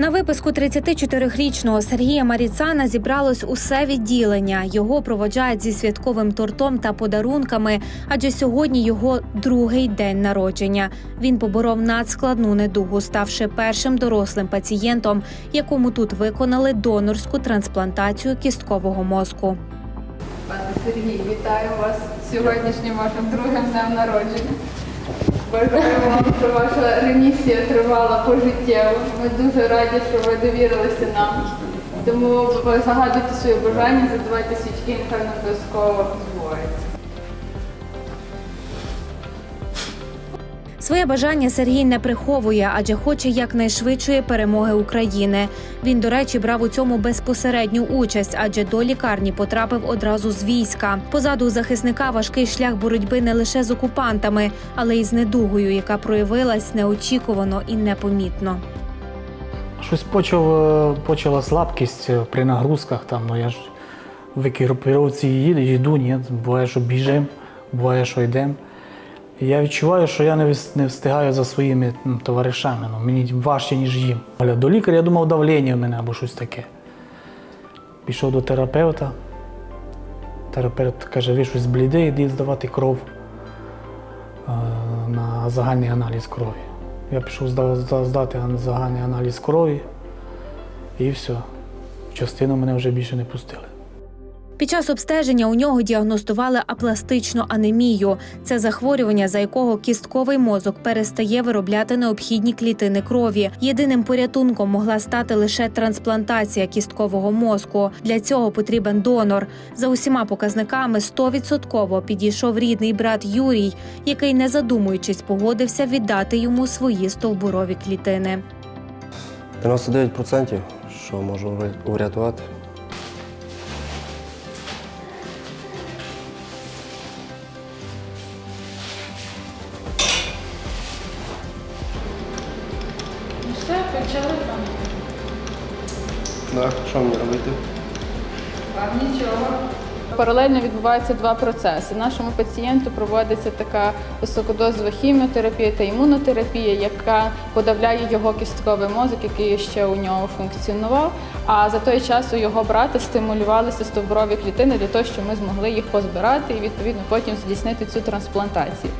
На виписку 34-річного Сергія Маріцана зібралось усе відділення. Його проводжають зі святковим тортом та подарунками, адже сьогодні його другий день народження. Він поборов надскладну недугу, ставши першим дорослим пацієнтом, якому тут виконали донорську трансплантацію кісткового мозку. Пане Сергій, вітаю вас сьогоднішнім вашим другим днем народження. Бажаю вам, що ваша ремісія тривала пожиттєво. Ми дуже раді, що ви довірилися нам. Тому загадуйте своє бажання, задавайте свічки, нехай обов'язково збувається. Своє бажання Сергій не приховує, адже хоче якнайшвидшої перемоги України. Він, до речі, брав у цьому безпосередню участь, адже до лікарні потрапив одразу з війська. Позаду у захисника важкий шлях боротьби не лише з окупантами, але й з недугою, яка проявилась неочікувано і непомітно. Щось почав, е, почала слабкість е, при нагрузках. Там, ну, я ж в екіпіровці їду, йду, ні, буває, що біжимо, буває, що йдемо. Я відчуваю, що я не, встигаю за своїми м, товаришами. Ну, мені важче, ніж їм. До лікаря я думав, давлення в мене або щось таке. Пішов до терапевта. Терапевт каже, ви щось блідий, йдіть здавати кров е, на загальний аналіз крові. Я пішов зда- зда- здати загальний аналіз крові і все. Частину мене вже більше не пустили. Під час обстеження у нього діагностували апластичну анемію. Це захворювання, за якого кістковий мозок перестає виробляти необхідні клітини крові. Єдиним порятунком могла стати лише трансплантація кісткового мозку. Для цього потрібен донор. За усіма показниками 100% підійшов рідний брат Юрій, який, не задумуючись, погодився віддати йому свої стовбурові клітини. 99%, що можу ври- почали там. Так, що мені робити? Вам нічого. Паралельно відбуваються два процеси. Нашому пацієнту проводиться така високодозова хіміотерапія та імунотерапія, яка подавляє його кістковий мозок, який ще у нього функціонував. А за той час у його брата стимулювалися стовбурові клітини для того, щоб ми змогли їх позбирати і відповідно потім здійснити цю трансплантацію.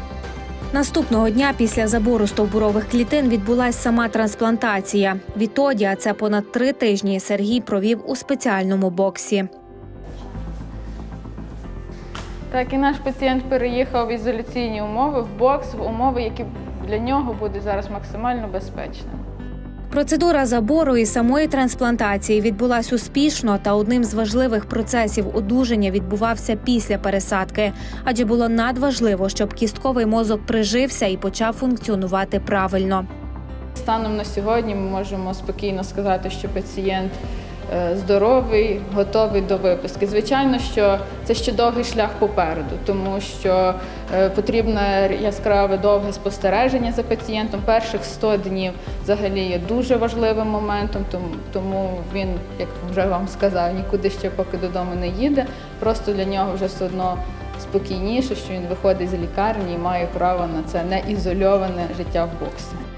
Наступного дня після забору стовбурових клітин відбулася сама трансплантація. Відтоді, а це понад три тижні, Сергій провів у спеціальному боксі. Так, і наш пацієнт переїхав в ізоляційні умови, в бокс, в умови, які для нього будуть зараз максимально безпечними. Процедура забору і самої трансплантації відбулась успішно, та одним з важливих процесів одужання відбувався після пересадки, адже було надважливо, щоб кістковий мозок прижився і почав функціонувати правильно. Станом на сьогодні ми можемо спокійно сказати, що пацієнт здоровий, готовий до виписки. Звичайно, що це ще довгий шлях попереду, тому що е, потрібне яскраве довге спостереження за пацієнтом. Перших 100 днів взагалі є дуже важливим моментом, тому він, як вже вам сказав, нікуди ще поки додому не їде. Просто для нього вже все одно спокійніше, що він виходить з лікарні і має право на це неізольоване життя в боксі.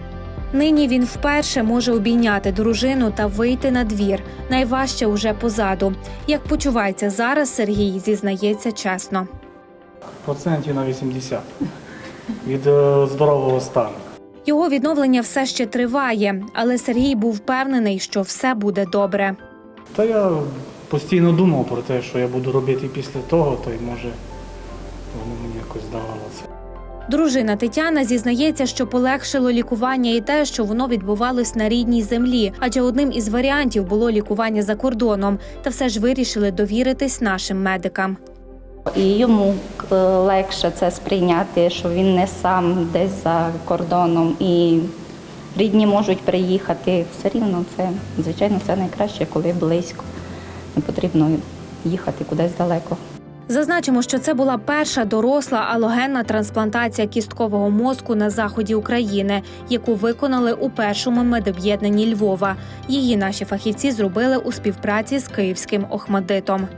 Нині він вперше може обійняти дружину та вийти на двір. Найважче уже позаду. Як почувається зараз, Сергій зізнається чесно. Процентів на 80 від е, здорового стану. Його відновлення все ще триває, але Сергій був впевнений, що все буде добре. Та я постійно думав про те, що я буду робити після того, то й може Дружина Тетяна зізнається, що полегшило лікування і те, що воно відбувалось на рідній землі, адже одним із варіантів було лікування за кордоном, та все ж вирішили довіритись нашим медикам. І йому е, легше це сприйняти, що він не сам десь за кордоном і рідні можуть приїхати. Все рівно це, звичайно, це найкраще, коли близько. Не потрібно їхати кудись далеко. Зазначимо, що це була перша доросла алогенна трансплантація кісткового мозку на заході України, яку виконали у першому медоб'єднанні Львова. Її наші фахівці зробили у співпраці з київським Охмадитом.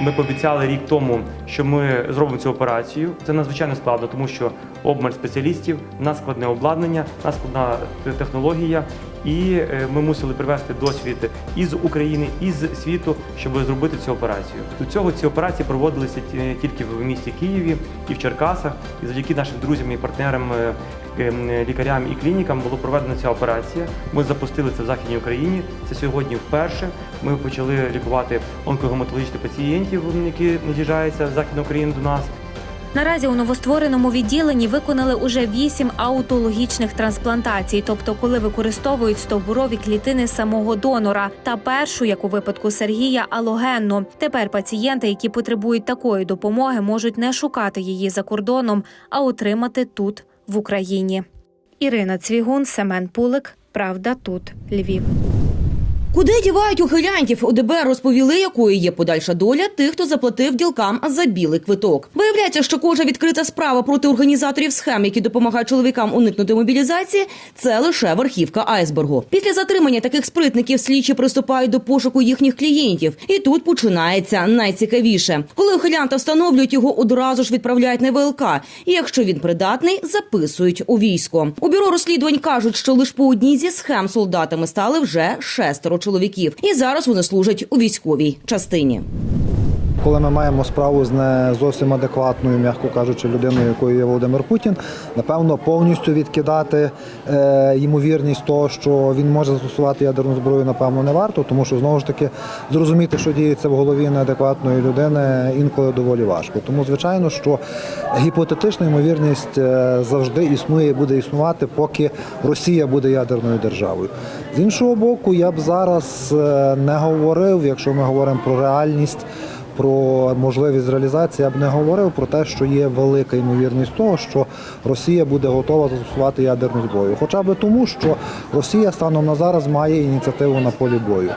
Ми пообіцяли рік тому, що ми зробимо цю операцію. Це надзвичайно складно, тому що обмаль спеціалістів, у нас складне обладнання, у нас складна технологія, і е, ми мусили привести досвід із України, із світу, щоб зробити цю операцію. До цього ці операції проводилися ті- тільки в місті Києві і в Черкасах. І завдяки нашим друзям і партнерам, е, ем, лікарям і клінікам було проведена ця операція. Ми запустили це в Західній Україні. Це сьогодні вперше. Ми почали лікувати онкогематологічних пацієнтів, які наїжджаються з Західної України до нас. Наразі у новоствореному відділенні виконали уже вісім аутологічних трансплантацій, тобто коли використовують стовбурові клітини самого донора, та першу, як у випадку Сергія, алогенну. Тепер пацієнти, які потребують такої допомоги, можуть не шукати її за кордоном, а отримати тут, в Україні. Ірина Цвігун, Семен Пулик. Правда, тут Львів. Куди дівають ухилянтів? У ДБР розповіли, якою є подальша доля тих, хто заплатив ділкам за білий квиток. Виявляється, що кожна відкрита справа проти організаторів схем, які допомагають чоловікам уникнути мобілізації, це лише верхівка айсбергу. Після затримання таких спритників слідчі приступають до пошуку їхніх клієнтів, і тут починається найцікавіше. Коли ухилянта встановлюють його, одразу ж відправляють на ВЛК. І якщо він придатний, записують у військо. У бюро розслідувань кажуть, що лише по одній зі схем солдатами стали вже шестеро чоловіків, і зараз вони служать у військовій частині. Коли ми маємо справу з не зовсім адекватною, м'яко кажучи, людиною, якою є Володимир Путін, напевно, повністю відкидати е, ймовірність того, що він може застосувати ядерну зброю, напевно, не варто, тому що знову ж таки зрозуміти, що діється в голові неадекватної людини, інколи доволі важко. Тому, звичайно, що гіпотетична ймовірність е, завжди існує і буде існувати, поки Росія буде ядерною державою. З іншого боку, я б зараз е, не говорив, якщо ми говоримо про реальність про можливість реалізації я б не говорив про те, що є велика ймовірність того, що Росія буде готова застосувати ядерну зброю. Хоча б тому, що Росія станом на зараз має ініціативу на полі бою.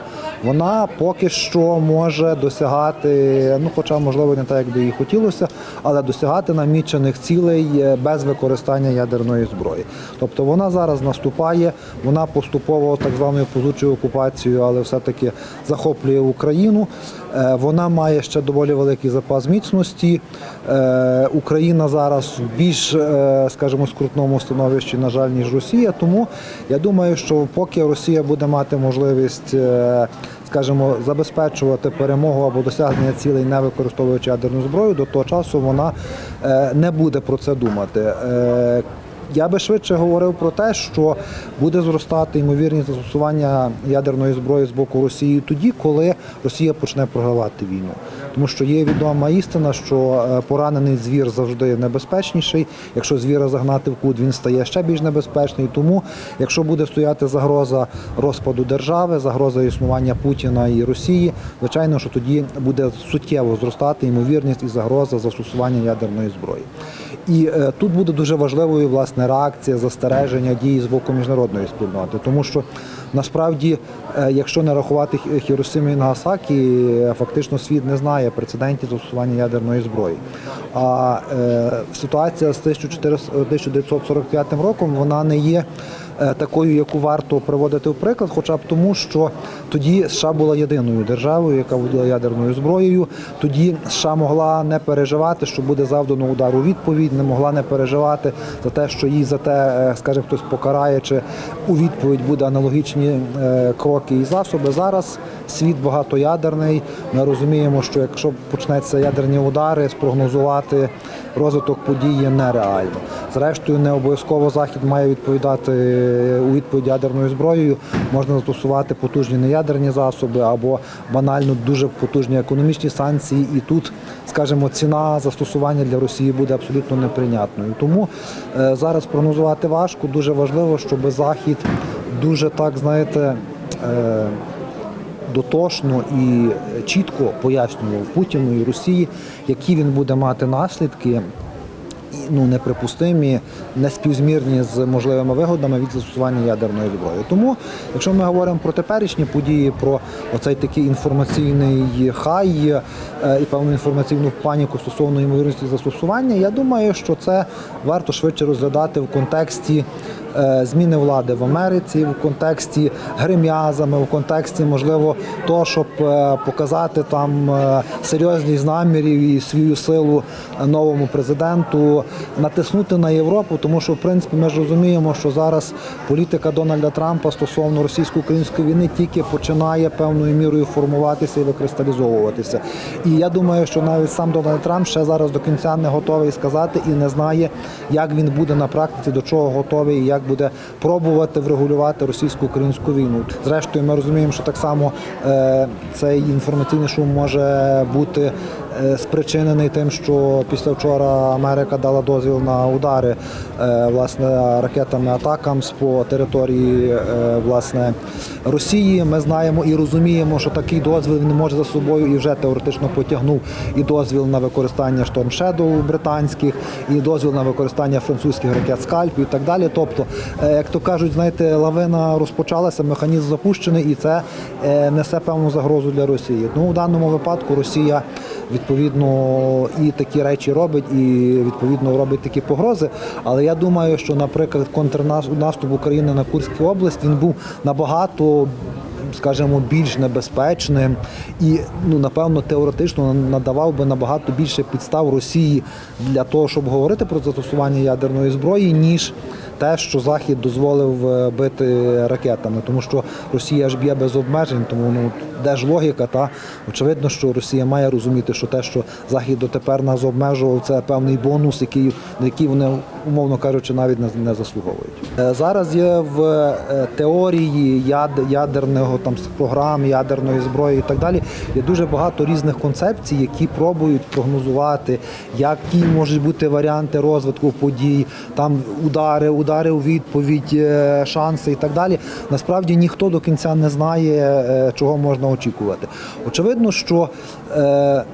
Вона поки що може досягати, ну хоча можливо не так, як би їй хотілося, але досягати намічених цілей е, без використання ядерної зброї. Тобто вона зараз наступає, вона поступово так званою позучою окупацією, але все-таки захоплює Україну. Е, Вона має ще доволі великий запас міцності. Е, Україна зараз в більш, е, скажімо, скрутному становищі, на жаль, ніж Росія. Тому я думаю, що поки Росія буде мати можливість, е, скажімо, забезпечувати перемогу або досягнення цілей, не використовуючи ядерну зброю, до того часу вона не буде про це думати. Я би швидше говорив про те, що буде зростати ймовірність застосування ядерної зброї з боку Росії тоді, коли Росія почне програвати війну. Тому що є відома істина, що е, поранений звір завжди небезпечніший. Якщо звіра загнати в кут, він стає ще більш небезпечний. Тому, якщо буде стояти загроза розпаду держави, загроза існування Путіна і Росії, звичайно, що тоді буде суттєво зростати ймовірність і загроза застосування ядерної зброї. І е, тут буде дуже важливою власне реакція, застереження дії з боку міжнародної спільноти, тому що насправді, е, якщо не рахувати Хіросимі і Нагасакі, фактично світ не знає прецедентів застосування ядерної зброї. А е, ситуація з 1945 роком вона не є такою, яку варто приводити в приклад, хоча б тому, що тоді США була єдиною державою, яка володіла ядерною зброєю. Тоді США могла не переживати, що буде завдано удар у відповідь, не могла не переживати за те, що їй за те, е, скажімо, хтось покарає, чи у відповідь буде аналогічні е, кроки і засоби. Зараз світ багатоядерний. Ми розуміємо, що якщо почнеться ядерні удари, спрогнозувати розвиток подій є нереально. Зрештою, не обов'язково захід має відповідати е, у відповідь ядерною зброєю. Можна застосувати потужні неядерні засоби або банально дуже потужні економічні санкції. І тут, скажімо, ціна застосування для Росії буде абсолютно неприйнятною. Тому е, зараз прогнозувати важко. Дуже важливо, щоб захід дуже так знаєте. Дотошно і чітко пояснював Путіну і Росії, які він буде мати наслідки. Ну, неприпустимі, неспівзмірні з можливими вигодами від застосування ядерної зброї. Тому, якщо ми говоримо про теперішні події, про оцей такий інформаційний хай е, і певну інформаційну паніку стосовно ймовірності застосування, я думаю, що це варто швидше розглядати в контексті зміни влади в Америці в контексті грим'язами, в контексті, можливо, того, щоб е, показати там е, серйозність намірів і свою силу новому президенту, натиснути на Європу, тому що в принципі ми ж розуміємо, що зараз політика Дональда Трампа стосовно російсько-української війни тільки починає певною мірою формуватися і викристалізовуватися. І я думаю, що навіть сам Дональд Трамп ще зараз до кінця не готовий сказати і не знає, як він буде на практиці, до чого готовий і як буде пробувати врегулювати російсько-українську війну. Зрештою, ми розуміємо, що так само е, цей інформаційний шум може бути спричинений тим, що після вчора Америка дала дозвіл на удари е, власне ракетами атакамс по території е, власне Росії. Ми знаємо і розуміємо, що такий дозвіл він може за собою і вже теоретично потягнув і дозвіл на використання Shadow британських, і дозвіл на використання французьких ракет Скальп і так далі. Тобто, е, як то кажуть, знаєте, лавина розпочалася, механізм запущений, і це е, несе певну загрозу для Росії. Ну, в даному випадку Росія відповідно і такі речі робить, і відповідно робить такі погрози. Але я думаю, що, наприклад, контрнаступ України на Курську область він був набагато. Скажімо, більш небезпечним і ну напевно теоретично надавав би набагато більше підстав Росії для того, щоб говорити про застосування ядерної зброї, ніж те, що Захід дозволив е, бити ракетами, тому що Росія ж б'є без обмежень, тому ну де ж логіка? Та очевидно, що Росія має розуміти, що те, що Захід дотепер нас обмежував, це певний бонус, який на який вони, умовно кажучи, навіть не, заслуговують. Е, Зараз є в е, теорії яд, ядерного там програм, ядерної зброї і так далі. Є дуже багато різних концепцій, які пробують прогнозувати, які можуть бути варіанти розвитку подій, там удари, удари у відповідь, е, шанси і так далі. Насправді ніхто до кінця не знає, е, чого можна очікувати. Очевидно, що е,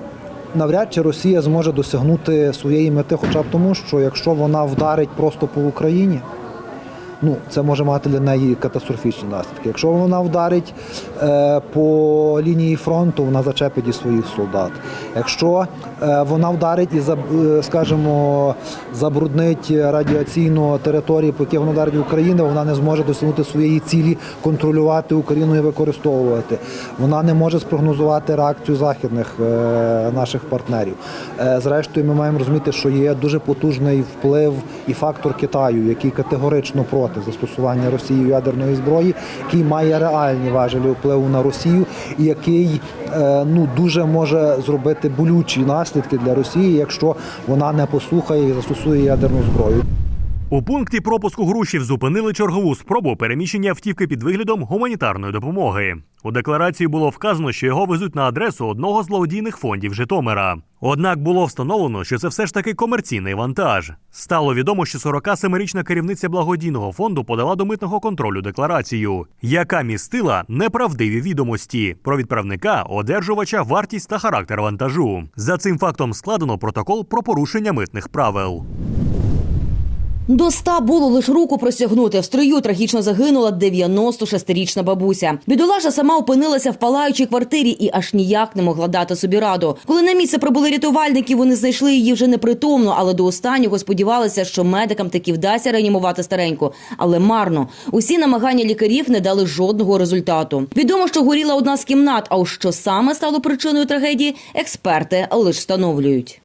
навряд чи Росія зможе досягнути своєї мети, хоча б тому, що якщо вона вдарить просто по Україні. Ну, це може мати для неї катастрофічні наслідки. Якщо вона вдарить е, по лінії фронту, вона зачепить і своїх солдат. Якщо е, вона вдарить і е, скажімо, забруднить радіаційну територію, по якій вона вдарить Україну, вона не зможе досягнути своєї цілі контролювати Україну і використовувати. Вона не може спрогнозувати реакцію західних е, наших партнерів. Е, Зрештою, ми маємо розуміти, що є дуже потужний вплив і фактор Китаю, який категорично проти застосування Росією ядерної зброї, який має реальні важелі впливу на Росію, і який е, ну дуже може зробити болючі наслідки для Росії, якщо вона не послухає і застосує ядерну зброю. У пункті пропуску грушів зупинили чергову спробу переміщення автівки під виглядом гуманітарної допомоги. У декларації було вказано, що його везуть на адресу одного з благодійних фондів Житомира. Однак було встановлено, що це все ж таки комерційний вантаж. Стало відомо, що 47-річна керівниця благодійного фонду подала до митного контролю декларацію, яка містила неправдиві відомості про відправника, одержувача, вартість та характер вантажу. За цим фактом складено протокол про порушення митних правил. До ста було лише руку простягнути. В строю трагічно загинула 96-річна бабуся. Бідолаша сама опинилася в палаючій квартирі і аж ніяк не могла дати собі раду. Коли на місце прибули рятувальники, вони знайшли її вже непритомну, але до останнього сподівалися, що медикам таки вдасться реанімувати стареньку. Але марно. Усі намагання лікарів не дали жодного результату. Відомо, що горіла одна з кімнат. А що саме стало причиною трагедії, експерти лише встановлюють.